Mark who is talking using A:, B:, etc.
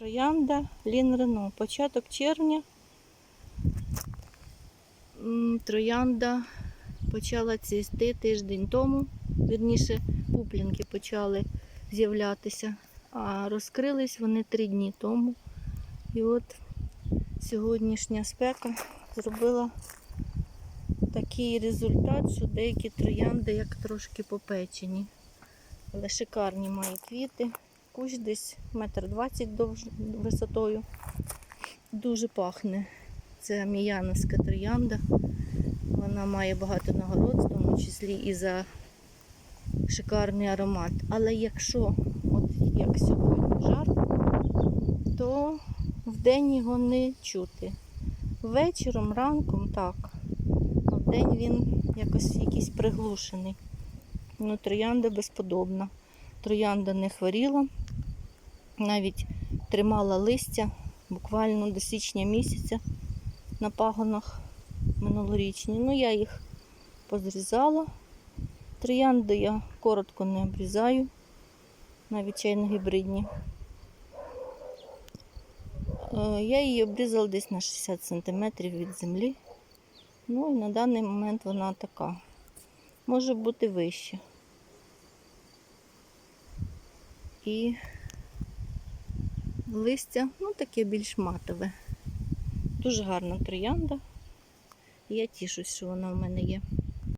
A: Троянда Лін Рено. Початок червня. Троянда почала цвісти тиждень тому. Вірніше, пуплінки почали з'являтися. А розкрились вони три дні тому. І от сьогоднішня спека зробила такий результат, що деякі троянди як трошки попечені. Але шикарні має квіти. Кущ десь метр двадцять висотою. Дуже пахне. Це міяновська троянда. Вона має багато нагород, в тому числі і за шикарний аромат. Але якщо, от як сьогодні, жарко, то вдень його не чути. Вечором, ранком так. А вдень він якось якийсь приглушений. Ну, троянда безподобна. Троянда не хворіла, навіть тримала листя буквально до січня місяця на пагонах минулорічні. Ну, я їх позрізала. Троянди я коротко не обрізаю, навіть чайно-гібридні. Е, Я її обрізала десь на 60 см від землі. Ну і на даний момент вона така. Може бути вище. І листя, ну таке більш матове. Дуже гарна троянда. Я тішусь, що вона в мене є.